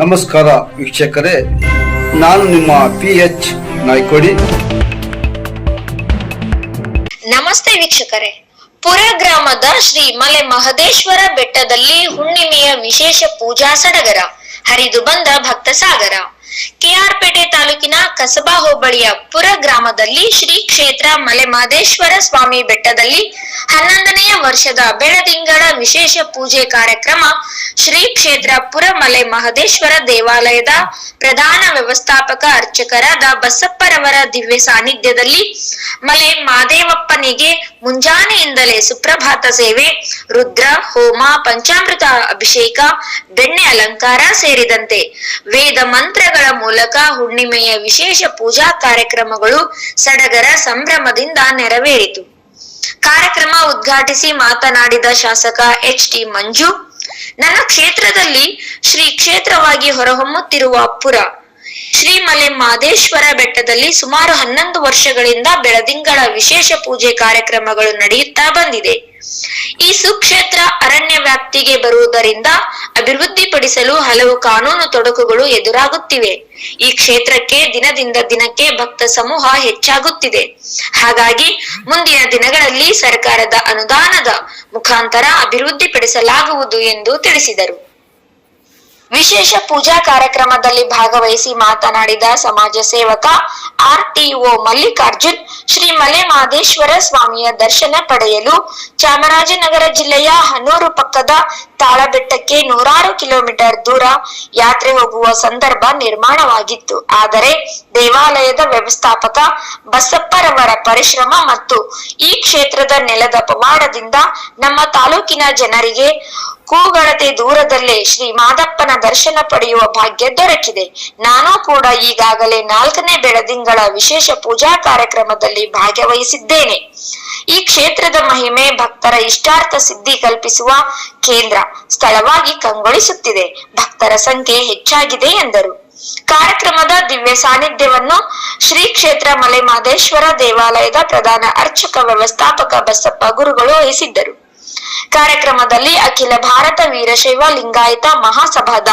ನಮಸ್ಕಾರ ವೀಕ್ಷಕರೇ, ನಾನು ನಿಮ್ಮ ಪಿ ಎಚ್ ನಾಯ್ಕೋಡಿ. ನಮಸ್ತೆ ವೀಕ್ಷಕರೇ, ಪುರ ಗ್ರಾಮದ ಶ್ರೀ ಮಲೆ ಮಹದೇಶ್ವರ ಬೆಟ್ಟದಲ್ಲಿ ಹುಣ್ಣಿಮೆಯ ವಿಶೇಷ ಪೂಜಾ ಸಡಗರ, ಹರಿದು ಬಂದ ಭಕ್ತ ಸಾಗರ. ಕೆಆರ್ಪೇಟೆ ತಾಲೂಕಿನ ಕಸಬಾ ಹೋಬಳಿಯ ಪುರ ಗ್ರಾಮದಲ್ಲಿ ಶ್ರೀ ಕ್ಷೇತ್ರ ಮಲೆ ಮಹದೇಶ್ವರ ಸ್ವಾಮಿ ಬೆಟ್ಟದಲ್ಲಿ ಹನ್ನೊಂದನೆಯ ವರ್ಷದ ಬೆಳದಿಂಗಳ ವಿಶೇಷ ಪೂಜೆ ಕಾರ್ಯಕ್ರಮ ಶ್ರೀ ಕ್ಷೇತ್ರ ಪುರ ಮಲೆ ಮಹದೇಶ್ವರ ದೇವಾಲಯದ ಪ್ರಧಾನ ವ್ಯವಸ್ಥಾಪಕ ಅರ್ಚಕರಾದ ಬಸಪ್ಪರವರ ದಿವ್ಯ ಸಾನ್ನಿಧ್ಯದಲ್ಲಿ ಮಲೆ ಮಾದೇವಪ್ಪನಿಗೆ ಮುಂಜಾನೆಯಿಂದಲೇ ಸುಪ್ರಭಾತ ಸೇವೆ, ರುದ್ರ, ಹೋಮ, ಪಂಚಾಮೃತ ಅಭಿಷೇಕ, ಬೆಣ್ಣೆ ಅಲಂಕಾರ ಸೇರಿದಂತೆ ವೇದ ಮಂತ್ರಗಳ ಮೂಲಕ ಹುಣ್ಣಿಮೆಯ ವಿಶೇಷ ಪೂಜಾ ಕಾರ್ಯಕ್ರಮಗಳು ಸಡಗರ ಸಂಭ್ರಮದಿಂದ ನೆರವೇರಿತು. ಕಾರ್ಯಕ್ರಮ ಉದ್ಘಾಟಿಸಿ ಮಾತನಾಡಿದ ಶಾಸಕ ಎಚ್ ಟಿ ಮಂಜು, ನನ್ನ ಕ್ಷೇತ್ರದಲ್ಲಿ ಶ್ರೀ ಕ್ಷೇತ್ರವಾಗಿ ಹೊರಹೊಮ್ಮುತ್ತಿರುವ ಪುರ ಶ್ರೀಮಲೆ ಮಾದೇಶ್ವರ ಬೆಟ್ಟದಲ್ಲಿ ಸುಮಾರು ಹನ್ನೊಂದು ವರ್ಷಗಳಿಂದ ಬೆಳದಿಂಗಳ ವಿಶೇಷ ಪೂಜೆ ಕಾರ್ಯಕ್ರಮಗಳು ನಡೆಯುತ್ತಾ ಬಂದಿದೆ. ಈ ಸುಕ್ಷೇತ್ರ ಅರಣ್ಯ ವ್ಯಾಪ್ತಿಗೆ ಬರುವುದರಿಂದ ಅಭಿವೃದ್ಧಿಪಡಿಸಲು ಹಲವು ಕಾನೂನು ತೊಡಕುಗಳು ಎದುರಾಗುತ್ತಿವೆ. ಈ ಕ್ಷೇತ್ರಕ್ಕೆ ದಿನದಿಂದ ದಿನಕ್ಕೆ ಭಕ್ತ ಸಮೂಹ ಹೆಚ್ಚಾಗುತ್ತಿದೆ. ಹಾಗಾಗಿ ಮುಂದಿನ ದಿನಗಳಲ್ಲಿ ಸರ್ಕಾರದ ಅನುದಾನದ ಮುಖಾಂತರ ಅಭಿವೃದ್ಧಿಪಡಿಸಲಾಗುವುದು ಎಂದು ತಿಳಿಸಿದರು. ವಿಶೇಷ ಪೂಜಾ ಕಾರ್ಯಕ್ರಮದಲ್ಲಿ ಭಾಗವಹಿಸಿ ಮಾತನಾಡಿದ ಸಮಾಜ ಸೇವಕ ಆರ್ ಟಿಒ ಮಲ್ಲಿಕಾರ್ಜುನ್, ಶ್ರೀ ಮಲೆ ಮಹದೇಶ್ವರ ಸ್ವಾಮಿಯ ದರ್ಶನ ಪಡೆಯಲು ಚಾಮರಾಜನಗರ ಜಿಲ್ಲೆಯ ಹನೂರು ಪಕ್ಕದ ತಾಳಬೆಟ್ಟಕ್ಕೆ ನೂರಾರು ಕಿಲೋಮೀಟರ್ ದೂರ ಯಾತ್ರೆ ಹೋಗುವ ಸಂದರ್ಭ ನಿರ್ಮಾಣವಾಗಿತ್ತು. ಆದರೆ ದೇವಾಲಯದ ವ್ಯವಸ್ಥಾಪಕ ಬಸಪ್ಪರವರ ಪರಿಶ್ರಮ ಮತ್ತು ಈ ಕ್ಷೇತ್ರದ ನೆಲದ ಪವಾಡದಿಂದ ನಮ್ಮ ತಾಲೂಕಿನ ಜನರಿಗೆ ಕೂಗಳತೆ ದೂರದಲ್ಲೇ ಶ್ರೀ ಮಾದಪ್ಪನ ದರ್ಶನ ಪಡೆಯುವ ಭಾಗ್ಯ ದೊರಕಿದೆ. ನಾನು ಕೂಡ ಈಗಾಗಲೇ ನಾಲ್ಕನೇ ಬೆಳದಿಂಗಳ ವಿಶೇಷ ಪೂಜಾ ಕಾರ್ಯಕ್ರಮದಲ್ಲಿ ಭಾಗವಹಿಸಿದ್ದೇನೆ ಈ ಕ್ಷೇತ್ರದ ಮಹಿಮೆ ಭಕ್ತರ ಇಷ್ಟಾರ್ಥ ಸಿದ್ಧಿ ಕಲ್ಪಿಸುವ ಕೇಂದ್ರ ಸ್ಥಳವಾಗಿ ಕಂಗೊಳಿಸುತ್ತಿದೆ. ಭಕ್ತರ ಸಂಖ್ಯೆ ಹೆಚ್ಚಾಗಿದೆ ಎಂದರು. ಕಾರ್ಯಕ್ರಮದ ದಿವ್ಯ ಸಾನ್ನಿಧ್ಯವನ್ನು ಶ್ರೀ ಕ್ಷೇತ್ರ ಮಲೆ ಮಹದೇಶ್ವರ ದೇವಾಲಯದ ಪ್ರಧಾನ ಅರ್ಚಕ ವ್ಯವಸ್ಥಾಪಕ ಬಸಪ್ಪ ಗುರುಗಳು ವಹಿಸಿದ್ದರು. ಕಾರ್ಯಕ್ರಮದಲ್ಲಿ ಅಖಿಲ ಭಾರತ ವೀರಶೈವ ಲಿಂಗಾಯತ ಮಹಾಸಭಾದ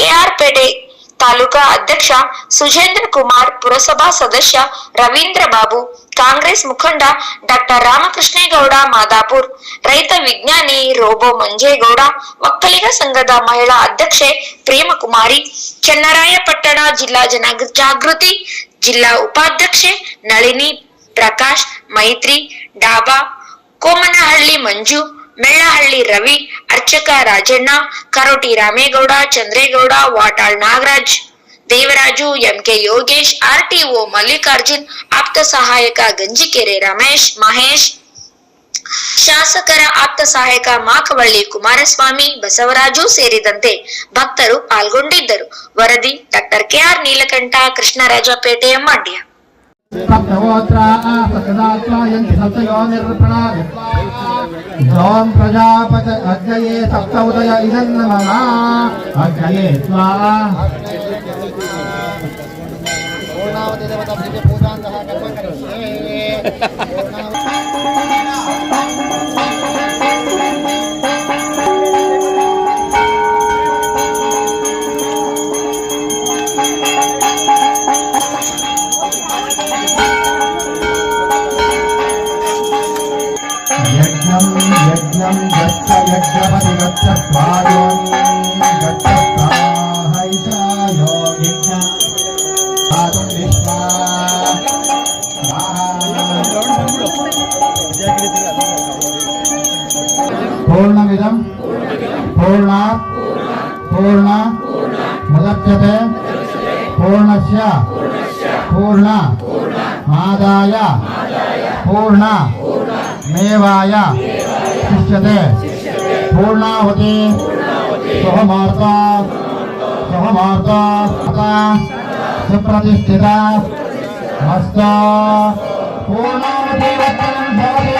ಕೆಆರ್ಪೇಟೆ ತಾಲೂಕಾ ಅಧ್ಯಕ್ಷ ಸುಜೇಂದ್ರ ಕುಮಾರ್, ಪುರಸಭಾ ಸದಸ್ಯ ರವೀಂದ್ರ ಬಾಬು, ಕಾಂಗ್ರೆಸ್ ಮುಖಂಡ ಡಾಕ್ಟರ್ ರಾಮಕೃಷ್ಣೇಗೌಡ ಮಾದಾಪುರ್, ರೈತ ವಿಜ್ಞಾನಿ ರೋಬೋ ಮಂಜೇಗೌಡ ಒಕ್ಕಲಿಗ ಸಂಘದ ಮಹಿಳಾ ಅಧ್ಯಕ್ಷೆ ಪ್ರೇಮಕುಮಾರಿ ಚನ್ನರಾಯಪಟ್ಟಣ ಜಿಲ್ಲಾ ಜನ ಜಾಗೃತಿ, ಜಿಲ್ಲಾ ಉಪಾಧ್ಯಕ್ಷೆ ನಳಿನಿ ಪ್ರಕಾಶ್, ಮೈತ್ರಿ ಡಾಬಾ ಕೋಮನಹಳ್ಳಿ ಮಂಜು, ಮೆಳ್ಳಹಳ್ಳಿ ರವಿ, ಅರ್ಚಕ ರಾಜಣ್ಣ, ಕರೋಟಿ ರಾಮೇಗೌಡ, ಚಂದ್ರೇಗೌಡ, ವಾಟಾಳ್ ನಾಗರಾಜ್, ದೇವರಾಜು, ಎಂಕೆ ಯೋಗೇಶ್, ಆರ್ಟಿಒ ಮಲ್ಲಿಕಾರ್ಜುನ್, ಆಪ್ತ ಸಹಾಯಕ ಗಂಜಿಕೆರೆ ರಮೇಶ್, ಮಹೇಶ್, ಶಾಸಕರ ಆಪ್ತ ಸಹಾಯಕ ಮಾಕವಳ್ಳಿ ಕುಮಾರಸ್ವಾಮಿ, ಬಸವರಾಜು ಸೇರಿದಂತೆ ಭಕ್ತರು ಪಾಲ್ಗೊಂಡಿದ್ದರು. ವರದಿ ಡಾಕ್ಟರ್ ಕೆಆರ್ ನೀಲಕಂಠ, ಕೃಷ್ಣರಾಜಪೇಟೆ, ಮಂಡ್ಯ. ॐ प्रजापत अग्नये सप्त उदय इदं नमः अग्नये स्वाहा यज्ञं गच्छ यज्ञपति गच्छ स्वायों गच्छ स्वाहैषायो विश्वा पूर्णा पूर्ण पूर्णस्य, पूर्ण, मादाय, पूर्ण, मेवाय, शिष्यते। पूर्णाहुति सोहमार्ता सोहमार्ता सुप्रतिष्ठिता मस्त पूर्णाहुति वचनं भवति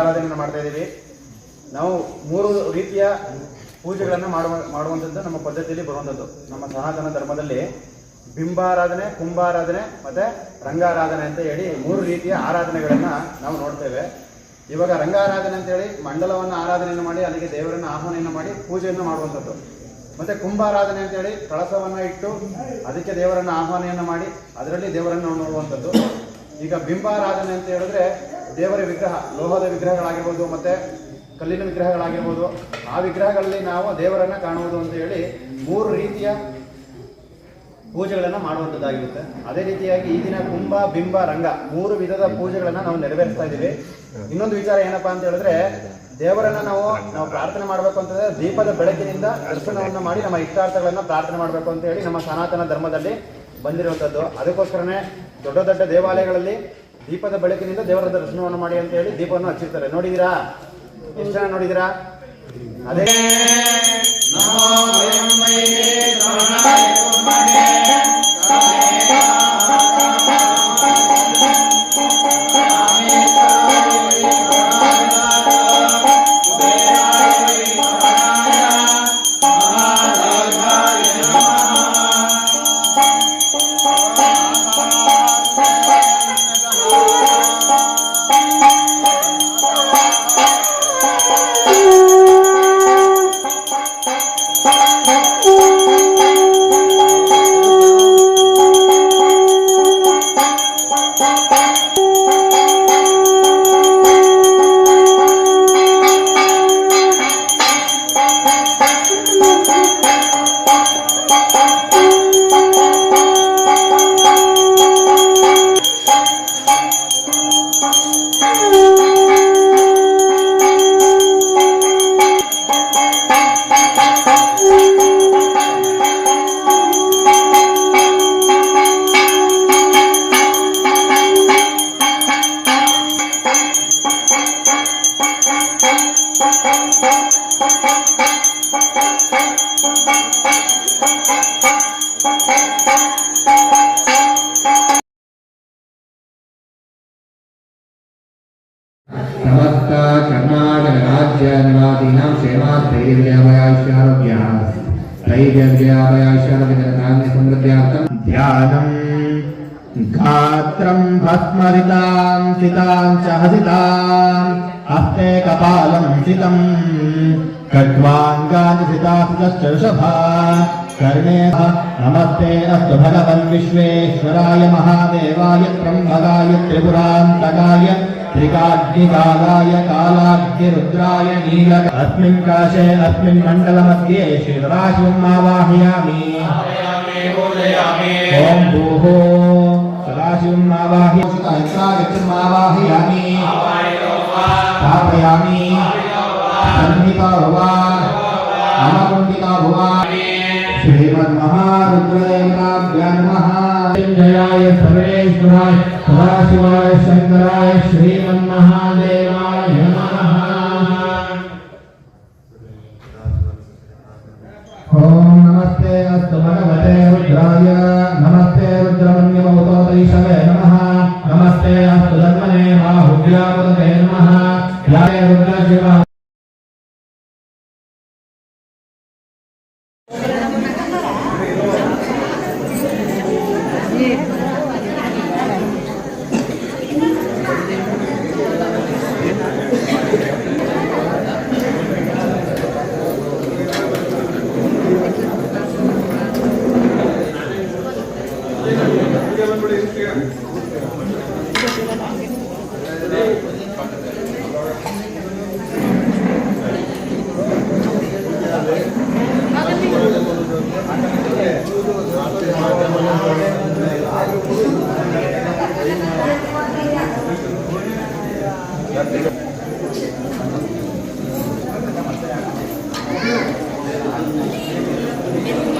ಆರಾಧನೆಯನ್ನು ಮಾಡ್ತಾ ಇದ್ದೀವಿ. ನಾವು ಮೂರು ರೀತಿಯ ಪೂಜೆಗಳನ್ನು ಮಾಡುವ, ಮಾಡುವಂಥದ್ದು ನಮ್ಮ ಪದ್ಧತಿಯಲ್ಲಿ ಬರುವಂಥದ್ದು. ನಮ್ಮ ಸನಾತನ ಧರ್ಮದಲ್ಲಿ ಬಿಂಬಾರಾಧನೆ, ಕುಂಭಾರಾಧನೆ ಮತ್ತೆ ರಂಗಾರಾಧನೆ ಅಂತ ಹೇಳಿ ಮೂರು ರೀತಿಯ ಆರಾಧನೆಗಳನ್ನ ನಾವು ನೋಡ್ತೇವೆ. ಇವಾಗ ರಂಗಾರಾಧನೆ ಅಂತ ಹೇಳಿ ಮಂಡಲವನ್ನು ಆರಾಧನೆಯನ್ನು ಮಾಡಿ, ಅಲ್ಲಿಗೆ ದೇವರನ್ನ ಆಹ್ವಾನೆಯನ್ನು ಮಾಡಿ ಪೂಜೆಯನ್ನು ಮಾಡುವಂಥದ್ದು. ಮತ್ತೆ ಕುಂಭಾರಾಧನೆ ಅಂತ ಹೇಳಿ ಕಳಸವನ್ನ ಇಟ್ಟು ಅದಕ್ಕೆ ದೇವರನ್ನ ಆಹ್ವಾನೆಯನ್ನು ಮಾಡಿ, ಅದರಲ್ಲಿ ದೇವರನ್ನು ನೋಡುವಂಥದ್ದು. ಈಗ ಬಿಂಬಾರಾಧನೆ ಅಂತ ಹೇಳಿದ್ರೆ ದೇವರ ವಿಗ್ರಹ, ಲೋಹದ ವಿಗ್ರಹಗಳಾಗಿರ್ಬೋದು ಮತ್ತೆ ಕಲ್ಲಿನ ವಿಗ್ರಹಗಳಾಗಿರ್ಬೋದು, ಆ ವಿಗ್ರಹಗಳಲ್ಲಿ ನಾವು ದೇವರನ್ನ ಕಾಣುವುದು ಅಂತ ಹೇಳಿ ಮೂರು ರೀತಿಯ ಪೂಜೆಗಳನ್ನು ಮಾಡುವಂಥದ್ದಾಗಿರುತ್ತೆ. ಅದೇ ರೀತಿಯಾಗಿ ಈ ದಿನ ಕುಂಭ, ಬಿಂಬ, ರಂಗ ಮೂರು ವಿಧದ ಪೂಜೆಗಳನ್ನು ನಾವು ನೆರವೇರಿಸ್ತಾ ಇದ್ದೀವಿ. ಇನ್ನೊಂದು ವಿಚಾರ ಏನಪ್ಪಾ ಅಂತ ಹೇಳಿದ್ರೆ, ದೇವರನ್ನ ನಾವು ನಾವು ಪ್ರಾರ್ಥನೆ ಮಾಡಬೇಕು ಅಂತಂದ್ರೆ ದೀಪದ ಬೆಳಕಿನಿಂದ ದರ್ಶನವನ್ನು ಮಾಡಿ ನಮ್ಮ ಇಷ್ಟಾರ್ಥಗಳನ್ನು ಪ್ರಾರ್ಥನೆ ಮಾಡಬೇಕು ಅಂತ ಹೇಳಿ ನಮ್ಮ ಸನಾತನ ಧರ್ಮದಲ್ಲಿ ಬಂದಿರುವಂಥದ್ದು. ಅದಕ್ಕೋಸ್ಕರನೇ ದೊಡ್ಡ ದೊಡ್ಡ ದೇವಾಲಯಗಳಲ್ಲಿ ದೀಪದ ಬೆಳಕಿನಿಂದ ದೇವರ ದರ್ಶನವನ್ನು ಮಾಡಿ ಅಂತ ಹೇಳಿ ದೀಪವನ್ನು ಹಚ್ಚಿರ್ತಾರೆ. ನೋಡಿದಿರಾ? ಎಷ್ಟು ಜನ ನೋಡಿದೀರಾ? ಅದೇ गात्रं भस्मरितां सितां च हसिताम् हस्ते कपालं सितम् खड्वाङ्गानि सितास्तश्च वृषभा कर्णे नमस्ते अस्तु भगवन् विश्वेश्वराय महादेवाय त्र्यम्बकाय त्रिपुरान्तकाय त्रिकाग्निकालाय कालाग्निरुद्राय नीलक अस्मिन् काशे अस्मिन् मण्डलमध्ये श्रीराशिम् आवाहयामि ॐ भूः सदाशिवम् आवाहयामि आवाहयामि स्थापयामि सन्निता भवा अमकुण्डिता भवा श्रीमन्महारुद्रदेवताभ्यां नमः जयाय सर्वेश्वराय सदाशिवाय शङ्कराय श्रीमन्महादेवाय Gracias.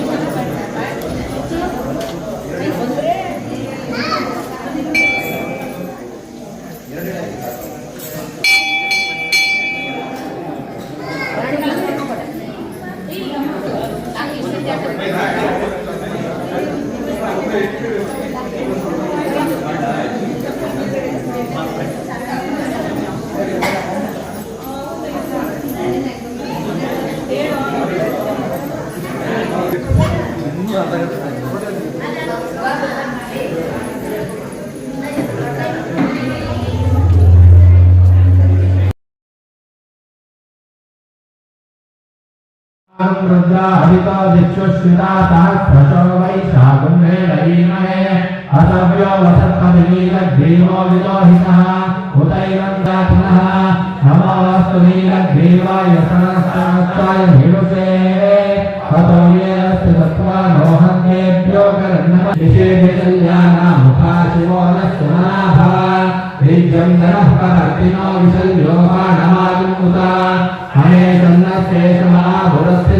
रुद्राहितो दिक्षुश्रिता सहस्रशो वैशाकुम्भेण ईमहे असव्यो वसत्पतिनीलग्रीवो विलोहितः उतैवं दातुनः नमोऽस्तु नीलग्रीवाय सहस्राय भिषुषे हतो येऽस्ति तत्त्वा नोहन्तेभ्यो करन्नम विशेषकल्याणामुखा शिवो नः सुमनाभा बीजं नरः पहर्तिनो विशल्यो बाणमायुमुता हमेशन्नशेषमा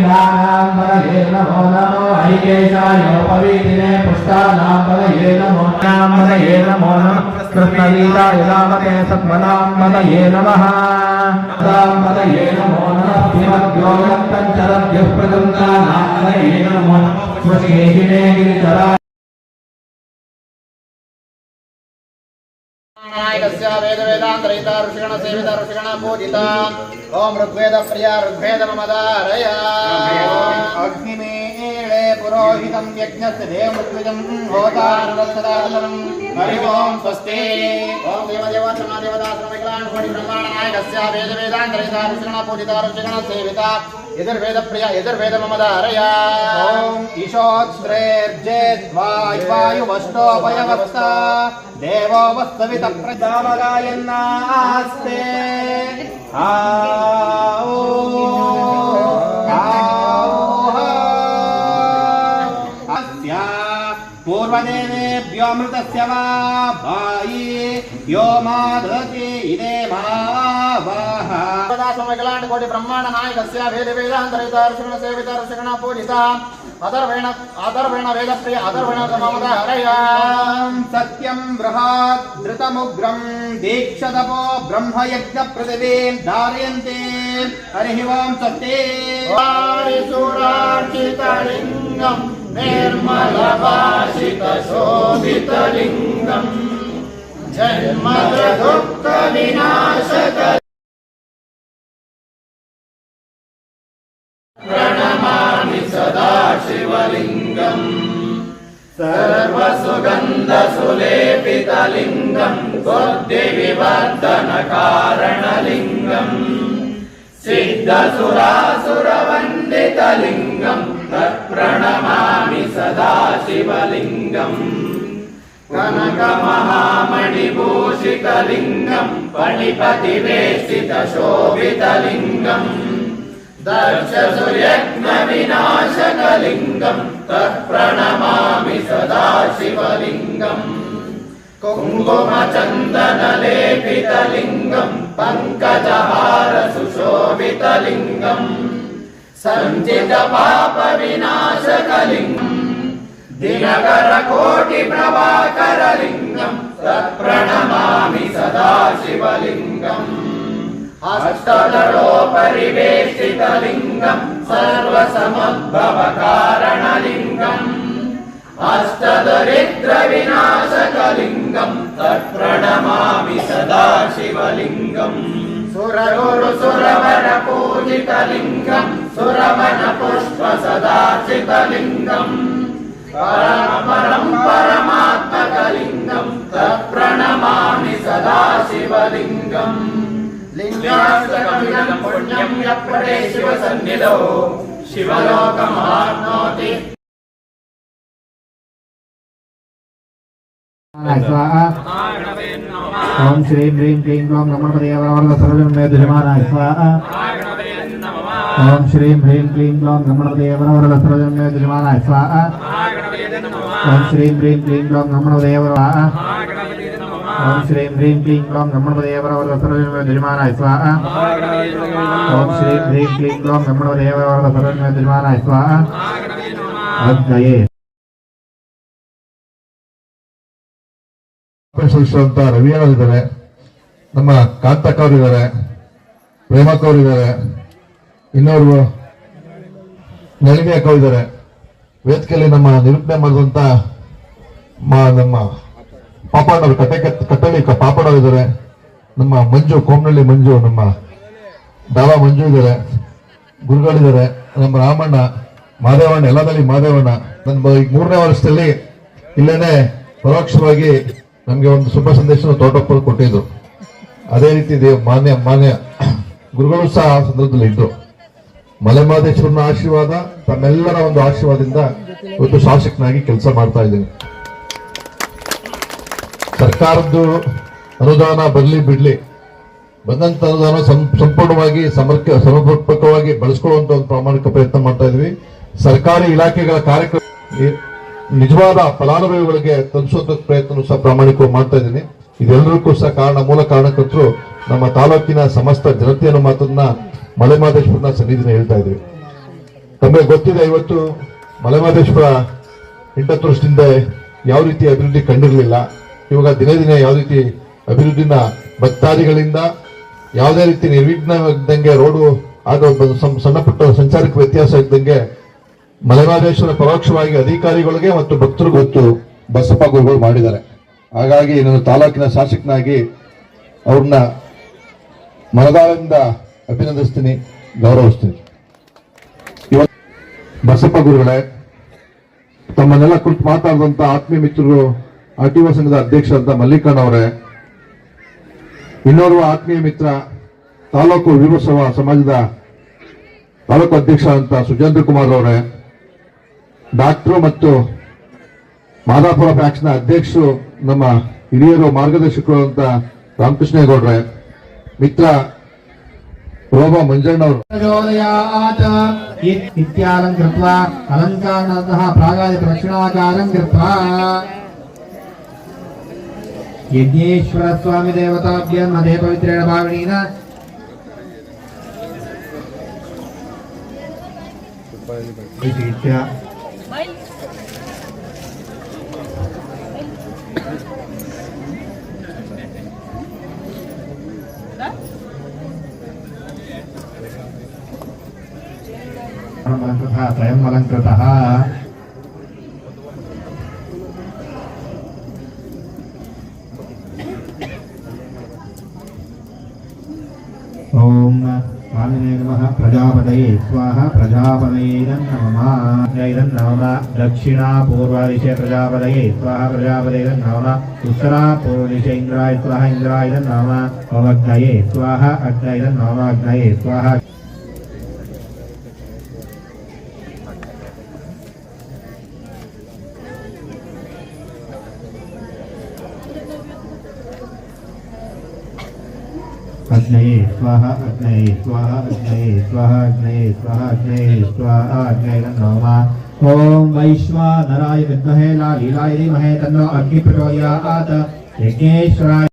లింగానాం పరయే నమో నమో హరికేశాయోపవీతినే పుష్టానాం పరయే నమో నాం పరయే నమో నమః కృష్ణలీలాయ రామతే సద్మనాం పరయే నమః సాం పరయే నమో నమః విమద్యోగం పంచరద్య గిరిచరా నాయకస్య వేద వేదాంతరయిత ఋషిగణ సేవిత ఋషిగణ పూజిత ఓం ఋగ్వేద ప్రియ ఋగ్వేద మమదారయ అగ్నిమేళే పురోహితం యజ్ఞస్య దేవృత్విజం హోతానందసదాసనం హరి ఓం స్వస్తి ఓం దేవదేవాచమా దేవదాసన వికలాన్ కోటి బ్రహ్మాణ నాయకస్య వేద వేదాంతరయిత ఋషిగణ यजुर्वेद ममदारय ओम ईशोत्स्रेर्जेद्वा वायुवष्टोपयवस्ता देवो वस्तवित प्रजामगायन्नास्ते आओ अस्या पूर्वदेवेभ्योऽमृतस्य वा भायि యో మాధతి ఇదే మహావాహ. సమకలాంటి కోటి బ్రహ్మాండ నాయకస్య వేద వేదాంతరిత అర్చన సేవిత అర్చన పూజిత. అధర్వేణ అధర్వేణ వేదప్రియ అధర్వేణ మమద హరయ. సత్యం బృహాద్ ధృతముగ్రం దీక్షతపో బ్రహ్మయజ్ఞ పృథివీం ధారయంతే. హరి ఓం సత్యే. నిర్మలభాషిత శోభితలింగం निर्मलभाषितशोभितलिङ्गम् जन्मदुःखविनाशक प्रणमामि सदा शिवलिङ्गम् सर्वसुगन्धसुलेपितलिङ्गम् बुद्धिविवर्धनकारणलिङ्गम् सिद्धसुरासुरवन्दितलिङ्गम् तत्प्रणमामि सदा शिवलिङ्गम् कनकमहामणिभूषितलिङ्गम् पणिपतिवेष्टितशोभितलिङ्गम् दर्शसुयज्ञविनाशकलिङ्गम् तत्प्रणमामि सदा शिवलिङ्गम् कुङ्कुमचन्दनलेपितलिङ्गम् पङ्कजहारसुशोभितलिङ्गम् सञ्चितपापविनाशकलिङ्गम् దినకర కోటి ప్రభాకర లింగం తత్ప్రణమామి సదా శివలింగం హస్తలలో పరివేషిత లింగం సర్వసమద్భవ కారణలింగం అష్టదరిద్ర వినాశకలింగం తత్ప్రణమామి సదా శివలింగం సురగురు సురవర పూజితలింగం సురవన పుష్ప సదాచితలింగం పరమపరం పరమాత్మకలింగం తప్రణమామి సదాశివలింగం. లింగాష్టకమిదం పుణ్యం ఎప్పుడే శివ సన్నిధో శివలోకమాప్నోతి ఓం శ్రీం హ్రీం క్లీం క్లోం రమణపదేవరవర్ణ సరళమే దుజమానాయ స్వాహ. ఓం శ్రీం హ్రీం క్లీం క్లోం రమణపదేవరవర్ణ సరళమే దుజమానాయ స్వాహ. ಓಂ ಶ್ರೀಂ ಹ್ರೀಂ ಕ್ಲೀಂ ಕ್ಲೋಂ ದೇವರ ಓಂ ಶ್ರೀಂ ಹ್ರೀಂ ಕ್ಲೀಂ ಕ್ಲೋಂ ಬ್ರಹ್ಮಣದೇವರವರ ದೇವರವರ ದುರ್ಮಾನಾಯ ಸ್ವಾಹ ಓಂ ಶ್ರೀಂ ಹ್ರೀಂ ಕ್ಲೀಂ ಕ್ಲೋಂ ಬ್ರಹ್ಮಣದೇವರವರ ದೇವರವರ ದುರ್ಮಾನಾಯ ಸ್ವಾಹ ಅಜ್ಞಯೇ ಸಲ್ಲಿಸುವಂತ ರವಿ ಇದ್ದಾರೆ. ನಮ್ಮ ಕಾಂತಕ್ ಅವರಿದ್ದಾರೆ ಪ್ರೇಮಕ್ ಅವರಿದ್ದಾರೆ ಇನ್ನೋರ್ವ ನಳಿನಿ ಅಕ್ಕ ಇದ್ದಾರೆ. ವೇದಿಕೆಯಲ್ಲಿ ನಮ್ಮ ನಿರೂಪಣೆ ಮಾಡಿದಂತ ನಮ್ಮ ಪಾಪಾಡವರು ಕಟ್ಟೆ ಕಟ್ಟಳಿ ಪಾಪಣ್ಣವರು ಇದ್ದಾರೆ. ನಮ್ಮ ಮಂಜು ಕೋಮನಹಳ್ಳಿ ಮಂಜು, ನಮ್ಮ ದಾವಾ ಮಂಜು ಇದ್ದಾರೆ. ಗುರುಗಳಿದ್ದಾರೆ ನಮ್ಮ ರಾಮಣ್ಣ, ಮಾದೇವಣ್ಣ ಎಲ್ಲದಲ್ಲಿ ಮಾದೇವಣ್ಣ. ನನ್ನ ಈಗ ಮೂರನೇ ವರ್ಷದಲ್ಲಿ ಇಲ್ಲೇನೆ ಪರೋಕ್ಷವಾಗಿ ನಮಗೆ ಒಂದು ಶುಭ ಸಂದೇಶ ತೋಟಪ್ಪರು ಕೊಟ್ಟಿದ್ರು ಅದೇ ರೀತಿ ಮಾನ್ಯ ಮಾನ್ಯ ಗುರುಗಳು ಸಹ ಆ ಸಂದರ್ಭದಲ್ಲಿ ಇದ್ರು ಮಲೆಮಹದೇಶ್ವರನ ಆಶೀರ್ವಾದ ತಮ್ಮೆಲ್ಲರ ಒಂದು ಆಶೀರ್ವಾದದಿಂದ ಇವತ್ತು ಶಾಸಕನಾಗಿ ಕೆಲಸ ಮಾಡ್ತಾ ಇದ್ದೀನಿ. ಸರ್ಕಾರದ್ದು ಅನುದಾನ ಬರಲಿ ಬಿಡ್ಲಿ, ಬಂದಂತ ಅನುದಾನ ಸಂಪೂರ್ಣವಾಗಿ ಸಮರ್ಕ, ಸಮರ್ಪಕವಾಗಿ ಬಳಸ್ಕೊಳ್ಳುವಂತ ಒಂದು ಪ್ರಾಮಾಣಿಕ ಪ್ರಯತ್ನ ಮಾಡ್ತಾ ಇದ್ವಿ. ಸರ್ಕಾರಿ ಇಲಾಖೆಗಳ ಕಾರ್ಯಕ್ರಮ ನಿಜವಾದ ಫಲಾನುಭವಿಗಳಿಗೆ ತಲುಪಿಸುವಂತ ಪ್ರಯತ್ನ ಸಹ ಪ್ರಾಮಾಣಿಕವಾಗಿ ಮಾಡ್ತಾ ಇದ್ದೀನಿ. ಇದೆಲ್ಲರಿಗೂ ಸಹ ಕಾರಣ, ಮೂಲ ಕಾರಣಕರ್ತರು ನಮ್ಮ ತಾಲೂಕಿನ ಸಮಸ್ತ ಜನತೆಯನ್ನು ಮಾತನ್ನ ಮಲೆಮಹದೇಶ್ವರನ ಸನ್ನಿಧಿನ ಹೇಳ್ತಾ ಇದ್ದೀವಿ ತಮಗೆ ಗೊತ್ತಿದೆ ಇವತ್ತು ಮಲೆಮಹದೇಶ್ವರ ಎಂಟತ್ತು ವರ್ಷದಿಂದ ಯಾವ ರೀತಿ ಅಭಿವೃದ್ಧಿ ಕಂಡಿರಲಿಲ್ಲ. ಇವಾಗ ದಿನೇ ದಿನೇ ಯಾವ ರೀತಿ ಅಭಿವೃದ್ಧಿನ ಭಕ್ತಾದಿಗಳಿಂದ ಯಾವುದೇ ರೀತಿ ನಿರ್ವಿಘ್ನ ಇದ್ದಂಗೆ ರೋಡು ಆಗೋ ಸಣ್ಣ ಪುಟ್ಟ ಸಂಚಾರಕ್ಕೆ ವ್ಯತ್ಯಾಸ ಇದ್ದಂಗೆ ಮಲೆಮಹದೇಶ್ವರ ಪರೋಕ್ಷವಾಗಿ ಅಧಿಕಾರಿಗಳಿಗೆ ಮತ್ತು ಭಕ್ತರು ಗೊತ್ತು. ಬಸಪ್ಪ ಗುರುಗಳು ಮಾಡಿದ್ದಾರೆ. ಹಾಗಾಗಿ ನನ್ನ ತಾಲೂಕಿನ ಶಾಸಕನಾಗಿ ಅವ್ರನ್ನ ಮನದಾಳದಿಂದ ಅಭಿನಂದಿಸ್ತೀನಿ, ಗೌರವಿಸ್ತೀನಿ. ಇವತ್ತು ಬಸಪ್ಪ ಗುರುಗಳೇ, ತಮ್ಮನ್ನೆಲ್ಲ ಕುರಿತು ಮಾತಾಡಿದಂತ ಆತ್ಮೀಯ ಮಿತ್ರರು, ಆರ್ ಟಿ ಒ ಸಂಘದ ಅಧ್ಯಕ್ಷರಂತ ಮಲ್ಲಿಕಣ್ಣ ಅವರೇ, ಇನ್ನೋರ್ವ ಆತ್ಮೀಯ ಮಿತ್ರ, ತಾಲೂಕು ವೀರೋತ್ಸವ ಸಮಾಜದ ತಾಲೂಕು ಅಧ್ಯಕ್ಷ ಅಂತ ಸುಜೇಂದ್ರ ಕುಮಾರ್ ಅವರೇ, ಡಾಕ್ಟರ್ ಮತ್ತು ಮಾದಾಪುರ ಪ್ಯಾಕ್ಸ್ನ ಅಧ್ಯಕ್ಷರು, ನಮ್ಮ ಹಿರಿಯರು ಮಾರ್ಗದರ್ಶಕರು ಅಂತ ರಾಮಕೃಷ್ಣೇಗೌಡ್ರೆ ಮಿತ್ರ ಶೋಭ ಮಂಜಣ್ಣವರು ಇತ್ಯಾಲಂ ಕೃತ್ವಾ ಅಲಂಕಾರನಂತಹ ಪ್ರಾಗಾದ ಪ್ರದಕ್ಷಿಣಾಕಾರಂ ಕೃತ್ವಾ ಯಜ್ಞೇಶ್ವರ ಸ್ವಾಮಿ ದೇವತಾಭ್ಯಂ ಅದೇ ಪವಿತ್ರೇಣ ಭಾವಿನೀನ ರೀತ್ಯ త్రయం అలంకృత ఓం స్వామినే దక్షిణా పూర్వదిశే ప్రజాపతయే స్వాహ. ప్రజాపతైరన్నమ ఉత్తరా పూర్వదిశ ఇంద్రాయ స్వాహ. ఇంద్రాయ నమ. అగ్నయే స్వాహ అగ్నయే స్వాహ. अग्नये स्वाहा अग्नये स्वाहा अग्नये स्वाहा अग्नये स्वाहा अग्नये स्वाहा अग्नये स्वाहा अग्नये नमः ॐ वैश्वानराय विद्महे, लालीलाय धीमहि, तन्नो अग्नि प्रचोदयात् यज्ञेश्वराय